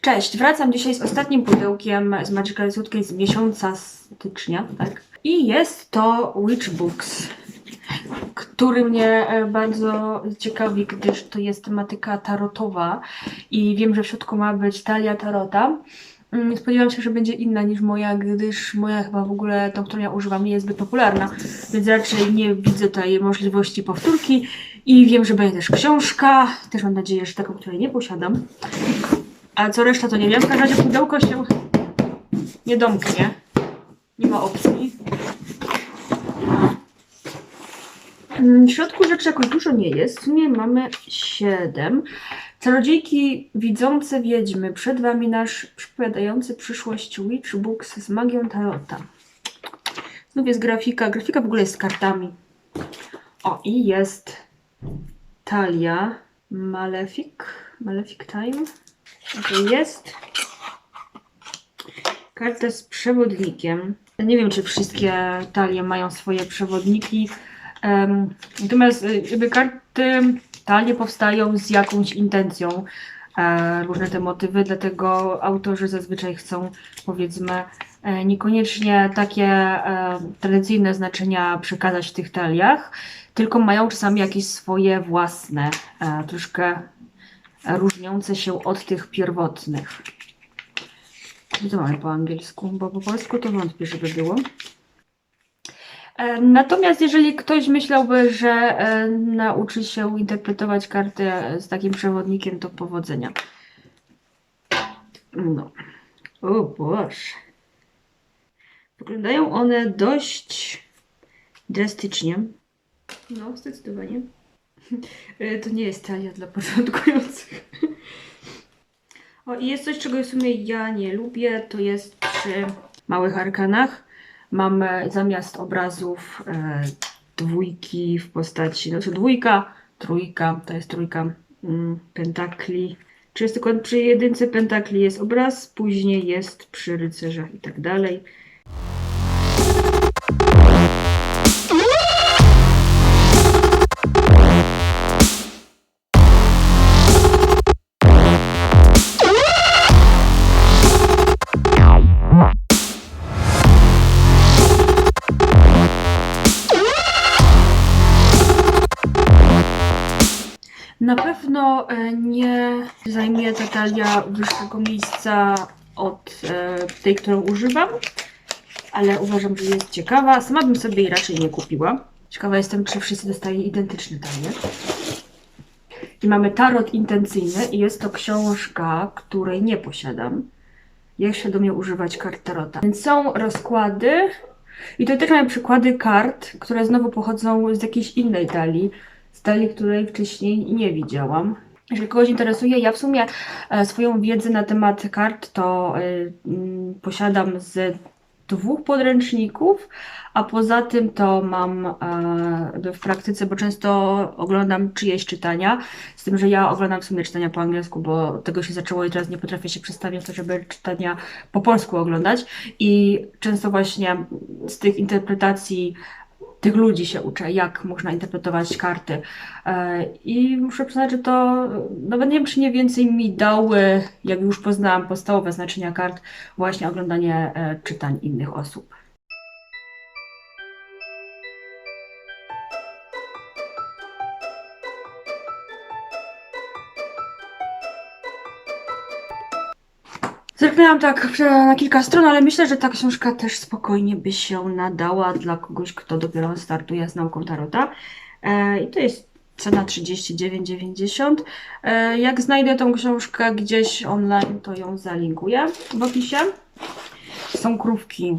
Cześć, wracam dzisiaj z ostatnim pudełkiem z Magical Suitcase z miesiąca stycznia, tak? I jest to Witch Books, który mnie e, bardzo ciekawi, gdyż to jest tematyka tarotowa i wiem, że w środku ma być talia tarota. Mm, Spodziewam się, że będzie inna niż moja, gdyż moja chyba w ogóle, tą, którą ja używam, nie jest zbyt popularna, więc raczej nie widzę tutaj możliwości powtórki i wiem, że będzie też książka, też mam nadzieję, że taką, której nie posiadam. A co reszta to nie wiem. W każdym razie pudełko się nie domknie. Nie ma opcji. Mm, W środku rzeczy jakoś dużo nie jest. W sumie mamy 7. Czarodziejki widzące wiedźmy. Przed Wami nasz przypowiadający przyszłość Witch Books z magią Tarota. Znów jest grafika. Grafika w ogóle jest z kartami. O, i jest talia Malefic. Malefic Time. To jest karta z przewodnikiem. Nie wiem, czy wszystkie talie mają swoje przewodniki. Natomiast y, jakby karty, talie powstają z jakąś intencją. E, różne te motywy, dlatego autorzy zazwyczaj chcą, powiedzmy, e, niekoniecznie takie e, tradycyjne znaczenia przekazać w tych taliach, tylko mają czasami jakieś swoje własne, troszkę różniące się od tych pierwotnych. Co mamy po angielsku? Bo po polsku to wątpię, żeby było. E, Natomiast jeżeli ktoś myślałby, że e, nauczy się interpretować karty z takim przewodnikiem, to powodzenia. No. O Boże. Wyglądają one dość drastycznie. No, zdecydowanie. E, To nie jest talia dla początkujących. O, i jest coś, czego w sumie ja nie lubię, to jest przy małych arkanach. Mamy zamiast obrazów e, dwójki w postaci, znaczy dwójka, trójka, to jest trójka mm, pentakli. Czy jest tylko przy jedynce pentakli jest obraz, później jest przy rycerzach i tak dalej. Pewno e, nie zajmie ta talia wyższego miejsca od e, tej, którą używam, ale uważam, że jest ciekawa. Sama bym sobie jej raczej nie kupiła. Ciekawa jestem, czy wszyscy dostali identyczne talie. I mamy tarot intencyjny i jest to książka, której nie posiadam. Jak świadomie używać kart tarota. Więc są rozkłady i tutaj też mamy przykłady kart, które znowu pochodzą z jakiejś innej talii z talii, której wcześniej nie widziałam. Jeżeli kogoś interesuje, ja w sumie e, swoją wiedzę na temat kart to e, mm, posiadam z dwóch podręczników, a poza tym to mam e, w praktyce, bo często oglądam czyjeś czytania, z tym, że ja oglądam w sumie czytania po angielsku, bo tego się zaczęło i teraz nie potrafię się przestawiać to, żeby czytania po polsku oglądać i często właśnie z tych interpretacji tych ludzi się uczę, jak można interpretować karty. E, I muszę przyznać, że to nawet nie wiem, czy nie więcej mi dały, jak już poznałam podstawowe znaczenia kart, właśnie oglądanie e, czytań innych osób. Zerknęłam tak na kilka stron, ale myślę, że ta książka też spokojnie by się nadała dla kogoś, kto dopiero startuje z nauką tarota. E, I to jest cena 39,90. E, jak znajdę tą książkę gdzieś online, to ją zalinkuję w opisie. Są krówki.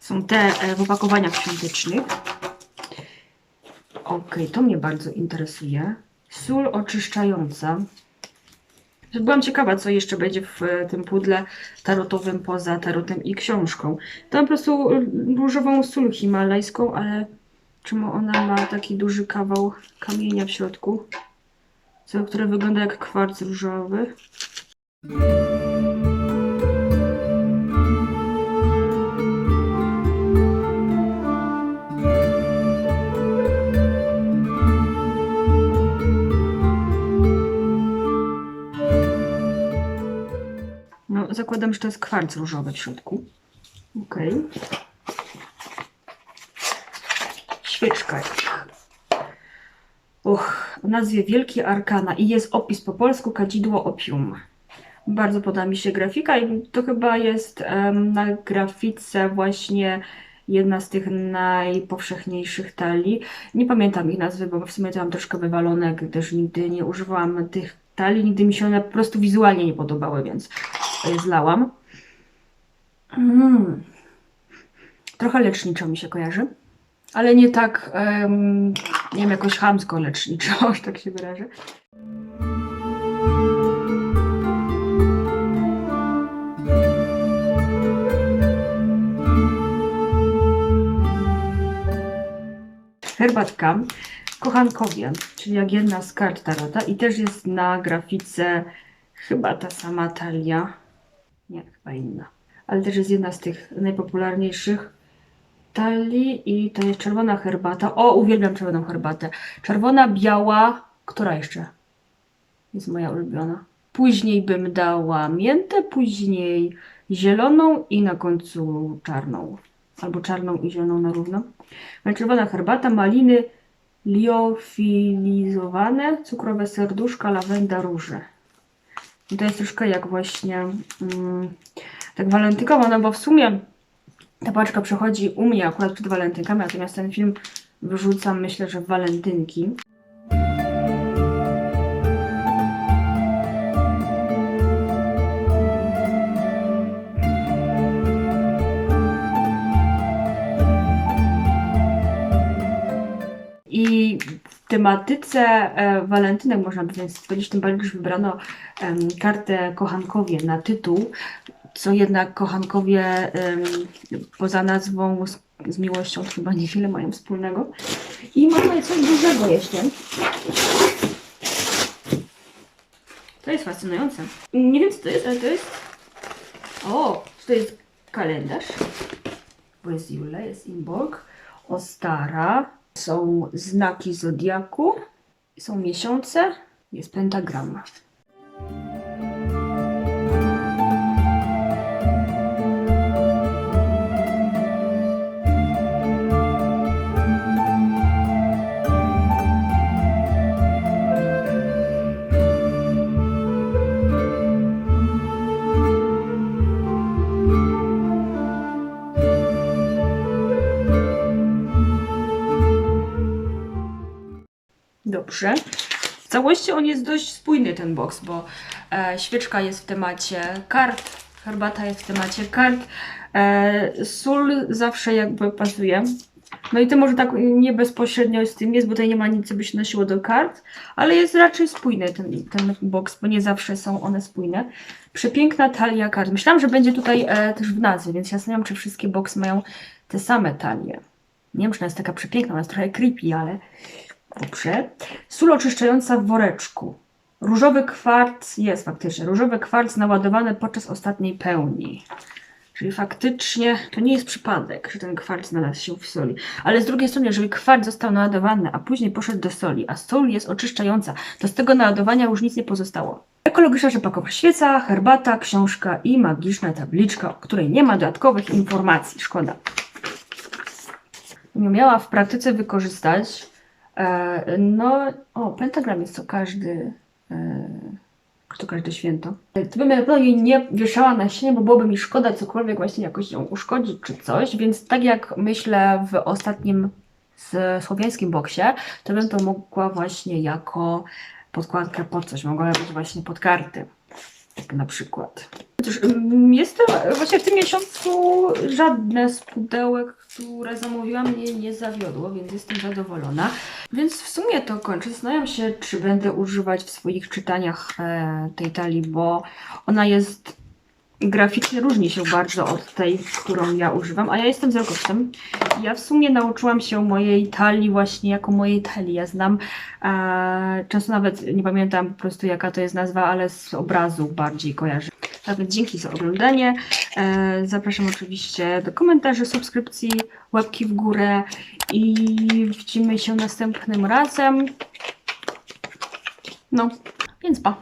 Są te e, w opakowaniach świątecznych. Ok, to mnie bardzo interesuje. Sól oczyszczająca. Byłam ciekawa, co jeszcze będzie w e, tym pudle tarotowym poza tarotem i książką. Tam po prostu e, różową sól himalajską, ale czemu ona ma taki duży kawał kamienia w środku, co, które wygląda jak kwarc różowy. Zakładam, że to jest kwarc różowy w środku. Okej. Świeczka. Och, o nazwie Wielkie Arkana i jest opis po polsku kadzidło opium. Bardzo podoba mi się grafika i to chyba jest em, na grafice właśnie jedna z tych najpowszechniejszych talii. Nie pamiętam ich nazwy, bo w sumie to mam troszkę wywalone, gdyż nigdy nie używałam tych talii, nigdy mi się one po prostu wizualnie nie podobały, więc zlałam. Mm. Trochę leczniczo mi się kojarzy, ale nie tak, em, nie wiem, jakoś chamsko leczniczo, tak się wyrażę. Herbatka Kochankowie, czyli jak jedna z kart Tarota i też jest na grafice chyba ta sama talia, nie, chyba inna, ale też jest jedna z tych najpopularniejszych talii i to jest czerwona herbata. O, uwielbiam czerwoną herbatę. Czerwona, biała, która jeszcze jest moja ulubiona? Później bym dała miętę, później zieloną i na końcu czarną. Albo czarną i zieloną na równo. Ale Czerwona herbata, maliny liofilizowane, cukrowe serduszka, lawenda, róże. To jest troszkę jak właśnie mm, tak walentynkowo, no bo w sumie ta paczka przechodzi u mnie akurat przed walentynkami, natomiast ten film wyrzucam myślę, że w walentynki. Tematyce e, walentynek można by więc powiedzieć, tym bardziej, że wybrano em, kartę kochankowie na tytuł, co jednak kochankowie em, poza nazwą z, z miłością chyba niewiele mają wspólnego. I mamy coś dużego jeszcze. To jest fascynujące. Nie wiem co to jest, ale to jest... O, to jest kalendarz. Bo jest Jule, jest Imbolg, Ostara, są znaki zodiaku, są miesiące, jest pentagram. Dobrze. W całości on jest dość spójny, ten box, bo e, świeczka jest w temacie kart, herbata jest w temacie kart, e, sól zawsze jakby pasuje. No i to może tak nie bezpośrednio z tym jest, bo tutaj nie ma nic, co by się nosiło do kart, ale jest raczej spójny ten, ten box, bo nie zawsze są one spójne. Przepiękna talia kart. Myślałam, że będzie tutaj e, też w nazwie, więc ja zastanawiam, czy wszystkie boxy mają te same talie. Nie wiem, czy ona jest taka przepiękna, ona jest trochę creepy, ale Dobrze. Sól oczyszczająca w woreczku. Różowy kwarc jest faktycznie. Różowy kwarc naładowany podczas ostatniej pełni. Czyli faktycznie to nie jest przypadek, że ten kwarc znalazł się w soli. Ale z drugiej strony, jeżeli kwarc został naładowany, a później poszedł do soli, a sól jest oczyszczająca, to z tego naładowania już nic nie pozostało. Ekologiczna rzepakowa świeca, herbata, książka i magiczna tabliczka, o której nie ma dodatkowych informacji. Szkoda. Nie miała w praktyce wykorzystać. E, no, o, pentagram jest co każdy, e, co każde święto. To bym na pewno jej nie wieszała na ścianie, bo byłoby mi szkoda cokolwiek właśnie jakoś ją uszkodzić czy coś, więc tak jak myślę w ostatnim z słowiańskim boksie, to bym to mogła właśnie jako podkładkę pod coś, mogła być właśnie pod karty. Tak na przykład. Mm, jestem właśnie w tym miesiącu żadne z pudełek, które zamówiłam, mnie nie zawiodło, więc jestem zadowolona. Więc w sumie to kończę. Zastanawiam się, czy będę używać w swoich czytaniach e, tej talii, bo ona jest graficznie różni się bardzo od tej, którą ja używam, a ja jestem wzrokowcem. Ja w sumie nauczyłam się mojej talii właśnie jako mojej talii. Ja znam, e, często nawet nie pamiętam po prostu jaka to jest nazwa, ale z obrazu bardziej kojarzę. Tak więc dzięki za oglądanie. E, zapraszam oczywiście do komentarzy, subskrypcji, łapki w górę i widzimy się następnym razem. No, więc pa.